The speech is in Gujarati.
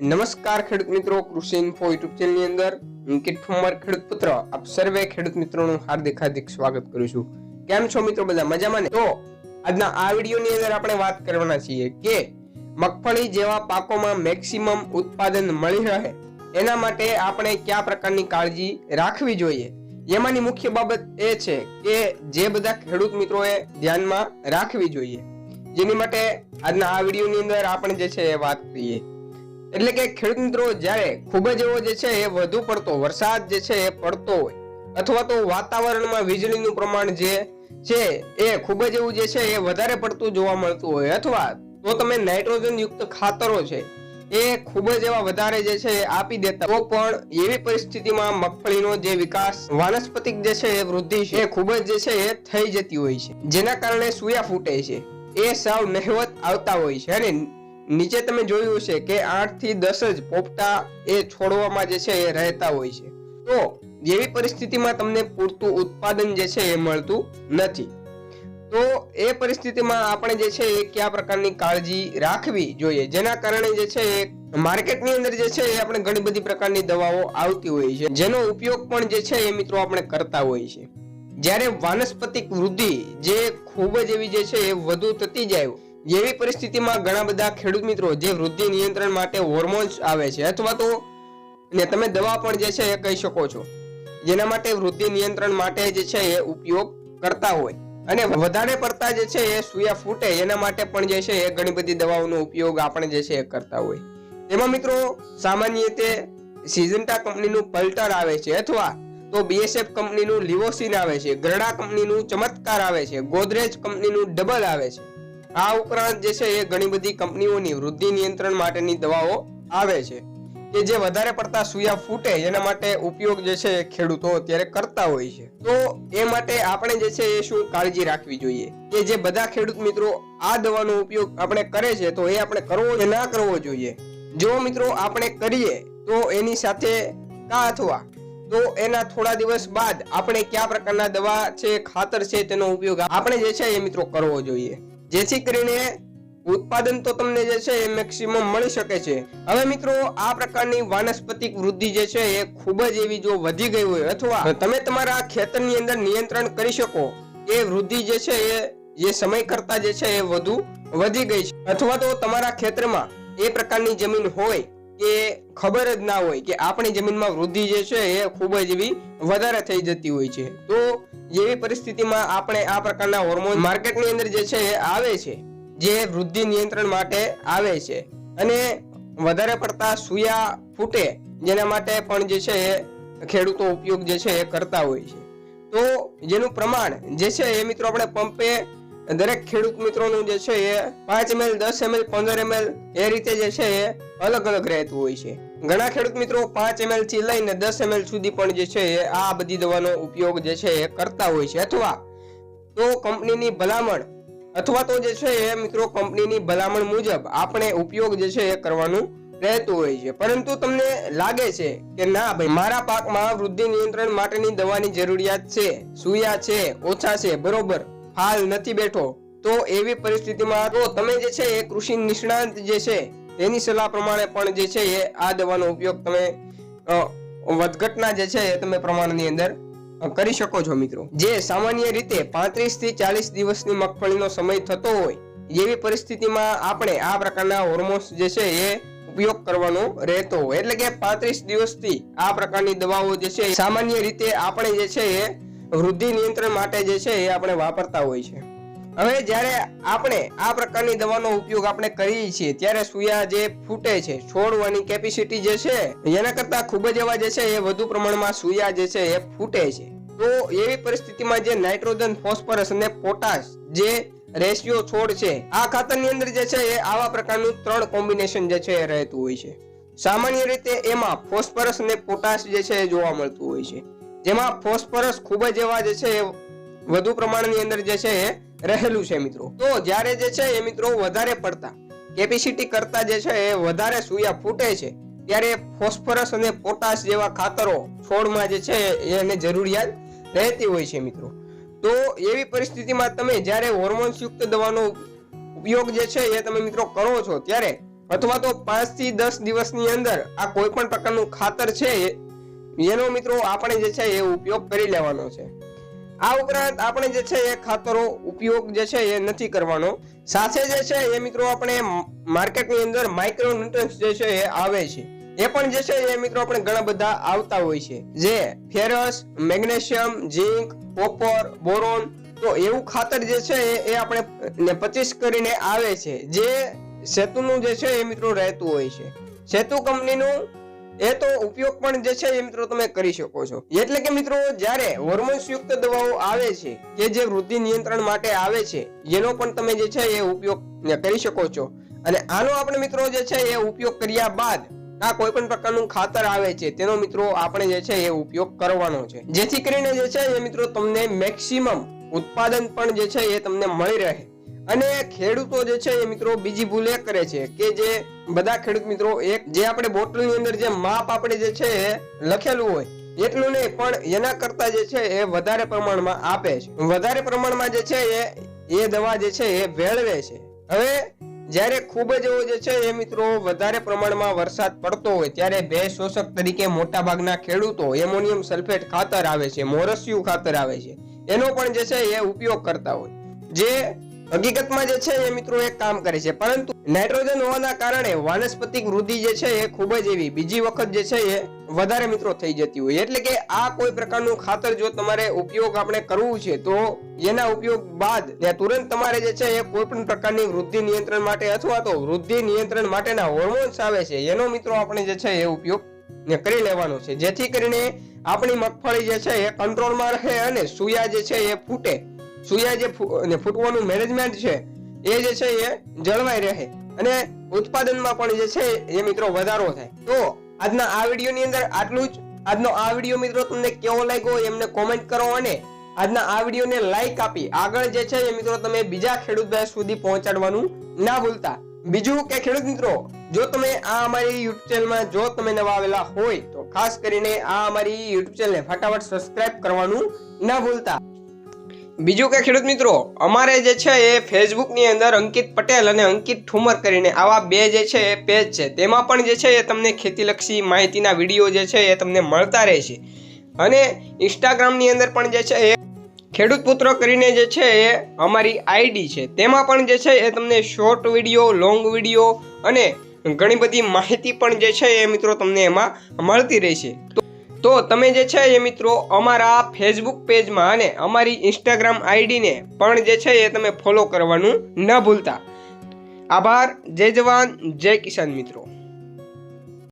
નમસ્કાર ખેડૂત મિત્રો, કૃષિ ઇન્ફો યુટ્યુબ ચેનલની અંદર અંકિત ઠુમર ખેડૂત પુત્ર, આપ સર્વે ખેડૂત મિત્રોનું હાર્દિક હાર્દિક સ્વાગત કરું છું. કેમ છો મિત્રો બધા? મજામાં ને? તો આજના આ વિડીયોની અંદર આપણે વાત કરવાના છીએ કે મગફળી જેવા પાકોમાં મેક્સિમમ ઉત્પાદન મળી રહે, એના માટે આપણે કયા પ્રકારની કાળજી રાખવી જોઈએ? એમાંની મુખ્ય બાબત એ છે કે જે બધા ખેડૂત મિત્રોએ ધ્યાનમાં રાખવી જોઈએ. જેની માટે આજના આ વિડીયોની અંદર આપણે જે છે એ વાત કરીએ. એટલે કે ખેડૂત મિત્રો જ્યારે ખૂબ જ એવો જે છે એ વધુ પડતો વરસાદ જે છે એ પડતો હોય, અથવા તો વાતાવરણમાં વીજળીનું પ્રમાણ જે છે એ ખૂબ જ એવું જે છે એ વધારે પડતું જોવા મળતું હોય, અથવા તો તમે નાઇટ્રોજન યુક્ત ખાતરો છે એ ખૂબ જ એવા વધારે જે છે આપી દેતા, તો પણ એવી પરિસ્થિતિમાં મગફળીનો જે વિકાસ વાનસ્પતિક જે છે એ વૃદ્ધિ છે એ ખૂબ જ જે છે એ થઈ જતી હોય છે. જેના કારણે સુયા ફૂટે છે. એ સાવ નહેવત આવતા હોય છે અને નીચે તમે જોયું છે કે આઠથી દસ જ પોપટા એ છોડવામાં જે છે એ રહેતા હોય છે. તો જેવી પરિસ્થિતિમાં તમને પૂરતું ઉત્પાદન જે છે એ મળતું નથી. તો એ પરિસ્થિતિમાં આપણે જે છે એ કયા પ્રકારની કાળજી રાખવી જોઈએ? જેના કારણે જે છે એ માર્કેટની અંદર જે છે એ આપણે ઘણી બધી પ્રકારની દવાઓ આવતી હોય છે. જેનો ઉપયોગ પણ જે છે એ મિત્રો આપણે કરતા હોય છે. જ્યારે વાનસ્પતિક વૃદ્ધિ જે ખૂબ જ એવી જે છે એ વધુ થતી જાય એવી પરિસ્થિતિમાં ઘણા બધા ખેડૂત મિત્રો જે વૃદ્ધિ નિયંત્રણ માટે હોર્મોન્સ આવે છે અથવા તો ને તમે દવા પણ જે છે એ કહી શકો છો. જેના માટે વૃદ્ધિ નિયંત્રણ માટે જે છે એ ઉપયોગ કરતા હોય. અને વધારે પડતા જે છે એ સુયા ફૂટે એના માટે પણ જે છે એ ઘણી બધી દવાઓનો ઉપયોગ આપણે જે છે એ કરતા હોય. તેમાં મિત્રો સામાન્ય રીતે સિઝન્ટા કંપનીનું પલ્ટર આવે છે અથવા તો બીએસએફ કંપનીનું લિવોસિન આવે છે. ગરડા કંપનીનું ચમત્કાર આવે છે. ગોદરેજ કંપનીનું ડબલ આવે છે. આ ઉપરાંત જે છે એ ઘણી બધી કંપનીઓની વૃદ્ધિ નિયંત્રણ માટેની દવાઓ આવે છે, કે જે વધારે પડતા સુયા ફૂટે એના માટે ઉપયોગ જે છે ખેડૂતો અત્યારે કરતા હોય છે. તો એ માટે આપણે જે છે એ શું કાળજી રાખવી જોઈએ? કે જે બધા ખેડૂત મિત્રો આ દવાનો ઉપયોગ આપણે કરે છે, તો એ આપણે કરવો કે ના કરવો જોઈએ? જો મિત્રો આપણે કરીએ, તો એની સાથે કા અથવા? તો એના થોડા દિવસ બાદ આપણે કયા પ્રકારના દવા છે, ખાતર છે, તેનો ઉપયોગ આપણે જે છે એ મિત્રો કરવો જોઈએ. જેથી કરીને ઉત્પાદન તો તમને જે છે એ મેક્સિમમ મળી શકે છે. હવે મિત્રો આ પ્રકારની વાનસ્પતિક વૃદ્ધિ જે છે એ ખૂબ જ એવી જો વધી ગઈ હોય અથવા તમે તમારા ખેતરની અંદર નિયંત્રણ કરી શકો એ વૃદ્ધિ જે છે એ જે સમય કરતા જે છે એ વધુ વધી ગઈ છે. અથવા તો તમારા ખેતરમાં એ પ્રકારની જમીન હોય કે ખબર જ ના હોય કે આપણી જમીનમાં વૃદ્ધિ જે છે એ ખૂબ જ એવી વધારે થઈ જતી હોય છે. તો એવી પરિસ્થિતિમાં આપણે આ પ્રકારના હોર્મોન માર્કેટની અંદર જે છે એ આવે છે, જે વૃદ્ધિ નિયંત્રણ માટે આવે છે અને વધારે પડતા સુયા ફૂટે જેના માટે પણ જે છે એ ખેડૂતો ઉપયોગ જે છે એ કરતા હોય છે. તો જેનું પ્રમાણ જે છે એ મિત્રો આપણે પંપે દરેક ખેડૂત મિત્રોનું જે છે એ પાંચ એમએલ દસ એમએલ પંદર એમએલ એ રીતે જે છે એ અલગ અલગ રહેતું હોય છે. ઘણા ખેડૂત મિત્રો પાંચ એમએલથી લઈને દસ એમએલ સુધી પણ જે છે એ આ બધી દવાનો ઉપયોગ જે છે એ કરતા હોય છે. અથવા તો કંપનીની ભલામણ અથવા તો જે છે એ મિત્રો કંપનીની ભલામણ મુજબ આપણે ઉપયોગ જે છે એ કરવાનું રહેતું હોય છે. પરંતુ તમને લાગે છે કે ના ભાઈ, મારા પાકમાં વૃદ્ધિ નિયંત્રણ માટેની દવાની જરૂરિયાત છે, સુયા છે, ઓછા છે, બરોબર? હાલ નથી બેઠો. તો એવી પરિસ્થિતિમાં તો તમે જે છે એ કૃષિ નિષ્ણાંત જે છે, તેની સલાહ પ્રમાણે પણ જે છે એ આ દવાનો ઉપયોગ તમે વધઘટના જે છે એ તમે પ્રમાણની અંદર કરી શકો છો મિત્રો. જે સામાન્ય રીતે પાંત્રીસથી ચાલીસ દિવસની મગફળીનો સમય થતો હોય, એવી પરિસ્થિતિમાં આપણે આ પ્રકારના હોર્મોન્સ જે છે એ ઉપયોગ કરવાનો રહેતો હોય. એટલે કે પાંત્રીસ દિવસથી આ પ્રકારની દવાઓ જે છે સામાન્ય રીતે આપણે જે છે એ વૃદ્ધિ નિયંત્રણ માટે જે છે એ આપણે વાપરતા હોય છે. હવે જ્યારે આપણે આ પ્રકારની દવાનો ઉપયોગ આપણે કરીએ છીએ, ત્યારે સુયા જે ફૂટે છે, છોડવાની કેપેસિટી જે છે, એના કરતા ખૂબ જ એવા જે છે એ વધુ પ્રમાણમાં સુયા જે છે એ ફૂટે છે. તો એવી પરિસ્થિતિમાં જે નાઇટ્રોજન, ફોસ્ફરસ અને પોટાશ જે રેશિયો છોડ છે, આ ખાતરની અંદર જે છે એ આવા પ્રકારનું ત્રણ કોમ્બિનેશન જે છે એ રહેતું હોય છે. સામાન્ય રીતે એમાં ફોસ્ફરસ અને પોટાશ જે છે એ જોવા મળતું હોય છે. જેમાં ફોસ્ફરસ ખૂબ જ એવા જે છે વધુ પ્રમાણની અંદર જે છે એ રહેલું છે મિત્રો. તો જ્યારે જે છે એ મિત્રો વધારે પડતા કેપેસિટી કરતા જે છે એ વધારે સુયા ફૂટે છે, ત્યારે ફોસ્ફરસ અને પોટાશ જેવા ખાતરો છોડમાં જે છે એને જરૂરિયાત રહેતી હોય છે મિત્રો. તો એવી પરિસ્થિતિમાં તમે જ્યારે હોર્મોન્સયુક્ત દવાનો ઉપયોગ જે છે એ તમે મિત્રો કરો છો ત્યારે, અથવા તો પાંચથી દસ દિવસની અંદર આ કોઈ પણ પ્રકારનું ખાતર છે એનો મિત્રો આપણે જે છે એ ઉપયોગ કરી લેવાનો છે. આ ઉપરાંત આપણે જે છે એ ખાતરો ઉપયોગ જે છે એ નથી કરવાનો. સાથે જે છે એ મિત્રો આપણે માર્કેટની અંદર માઇક્રો ન્યુટ્રન્સ જે છે એ આવે છે. એ પણ જે છે એ મિત્રો આપણે ઘણા બધા આવતા હોય છે. જે ferrous magnesium zinc copper boron તો એવું ખાતર જે છે એ આપણે પચીસ કરીને આવે છે. જે સેતુનું જે છે એ મિત્રો રહેતું હોય છે. સેતુ કંપનીનું એ તો ઉપયોગ પણ જે છે એ મિત્રો તમે કરી શકો છો. એટલે કે મિત્રો, જ્યારે હોર્મોન્સ યુક્ત દવાઓ આવે છે કે જે વૃદ્ધિ નિયંત્રણ માટે આવે છે, એનો પણ તમે જે છે એ ઉપયોગ કરી શકો છો. અને આનો આપણે મિત્રો જે છે એ ઉપયોગ કર્યા બાદ આ કોઈ પણ પ્રકારનું ખાતર આવે છે, તેનો મિત્રો આપણે જે છે એ ઉપયોગ કરવાનો છે. જેથી કરીને જે છે એ મિત્રો તમને મેક્સિમમ ઉત્પાદન પણ જે છે એ તમને મળી રહે. અને ખેડૂતો જે છે એ મિત્રો બીજી ભૂલ એ કરે છે કે જે બધા ખેડૂત મિત્રો એક જે આપણે બોટલની અંદર જે માપ આપણે જે છે લખેલું હોય, એટલું નહીં, પણ એના કરતા જે છે એ વધારે પ્રમાણમાં આપે છે. વધારે પ્રમાણમાં જે છે એ એ દવા જે છે એ વેળવે છે. હવે જ્યારે ખૂબ જ એવો જે છે એ મિત્રો વધારે પ્રમાણમાં વરસાદ પડતો હોય, ત્યારે બે શોષક તરીકે મોટા ભાગના ખેડૂતો એમોનિયમ સલ્ફેટ ખાતર આવે છે, મોરસિયું ખાતર આવે છે. એનો પણ જે છે એ ઉપયોગ કરતા હોય. જે હકીકતમાં જે છે એ મિત્રો એક કામ કરે છે, પરંતુ નાઇટ્રોજન હોવાના કારણે વાનસ્પતિક વૃદ્ધિ જે છે એ ખૂબ જ એવી બીજી વખત જે છે એ વધારે મિત્રો થઈ જતી હોય. એટલે કે આ કોઈ પ્રકારનું ખાતર જો તમારે ઉપયોગ આપણે કરવું છે, તો એના ઉપયોગ બાદ તુરંત તમારે જે છે એ કોઈ પણ પ્રકારની વૃદ્ધિ નિયંત્રણ માટે અથવા તો વૃદ્ધિ નિયંત્રણ માટેના હોર્મોન્સ આવે છે, એનો મિત્રો આપણે જે છે એ ઉપયોગ કરી લેવાનો છે. જેથી કરીને આપણી મગફળી જે છે એ કંટ્રોલમાં રહે અને સુયા જે છે એ ફૂટે. સુયા જે ફૂટવાનું મેનેજમેન્ટ છે, એ જે છે એ જળવાઈ રહે. અને ઉત્પાદનમાં પણ જે છે એ મિત્રો વધારો થાય. તો આજના આ વિડીયોની અંદર આટલું જ. આજનો આ વીડિયો મિત્રો તમને કેવો લાગ્યો એમને કોમેન્ટ કરો અને આજના આ વિડીયોને લાઈક આપી. આગળ જે છે એ મિત્રો તમે બીજા ખેડૂત ભાઈ સુધી પહોંચાડવાનું ના ભૂલતા. બીજું કે ખેડૂત મિત્રો, જો તમે આ અમારી યુટ્યુબ ચેનલમાં જો તમે નવા આવેલા હોય, તો ખાસ કરીને આ અમારી યુટ્યુબ ચેનલને ફટાફટ સબસ્ક્રાઇબ કરવાનું ના ભૂલતા. બીજું કે ખેડૂત મિત્રો, અમારે જે છે એ ફેસબુકની અંદર અંકિત પટેલ અને અંકિત ઠુમર કરીને આવા બે જે છે એ પેજ છે. તેમાં પણ જે છે એ તમને ખેતીલક્ષી માહિતીના વીડિયો જે છે એ તમને મળતા રહે છે અને ઇન્સ્ટાગ્રામની અંદર પણ જે છે એ ખેડૂત પુત્ર કરીને જે છે એ અમારી આઈડી છે. તેમાં પણ જે છે એ તમને શોર્ટ વીડિયો, લોંગ વીડિયો અને ઘણી બધી માહિતી પણ જે છે એ મિત્રો તમને એમાં મળતી રહેશે. તો તો તમે જે છે એ મિત્રો અમારા ફેસબુક પેજમાં અને અમારી ઇન્સ્ટાગ્રામ આઈડીને પણ જે છે એ તમે ફોલો કરવાનું ન ભૂલતા. આભાર, જય જવાન, જય કિસાન મિત્રો.